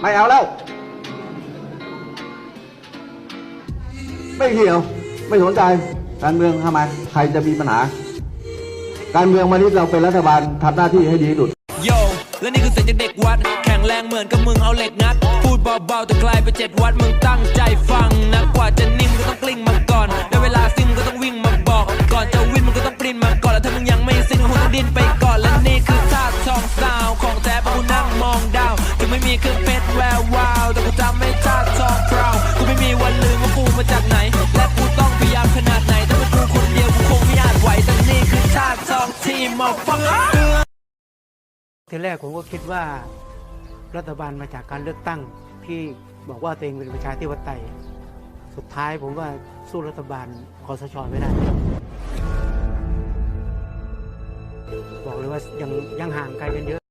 ไม่เอาแล้ว ไม่เกี่ยว ไม่สนใจ การเมืองทำไม ใครจะมีปัญหา การเมืองวันนี้เราเป็นรัฐบาลทำหน้าที่ให้ดีที่สุดโยและนี่คือเสียงจากเด็กวัด แข็งแรงเหมือนกับมึงเอาเหล็กงัด พูดเบาๆแต่กลายเป็นเจ็ดวัดมึงตั้งใจฟังนะกว่าจะนิ่มก็ต้องกลิ้งมาก่อนได้เวลาซิ่งมึงก็ต้องวิ่งมาบอก ก่อนจะวิ่งมึงก็ต้องปรินมาก่อน แล้วถ้ามึงยังไม่ซิ่งก็คงต้องดิ้นไปก่อนและนี่คือท่าทองสาวของแท้เพราะกูนั่งมองดาวถึงไม่มีเครื่อง ทีแรกผมก็คิดว่า รัฐบาลมาจากการเลือกตั้งที่บอกว่าตัวเองเป็นประชาธิปไตย สุดท้ายผมว่าสู้รัฐบาลคอสชไม่ได้ บอกเลยว่ายังยังห่างไกลกันเยอะ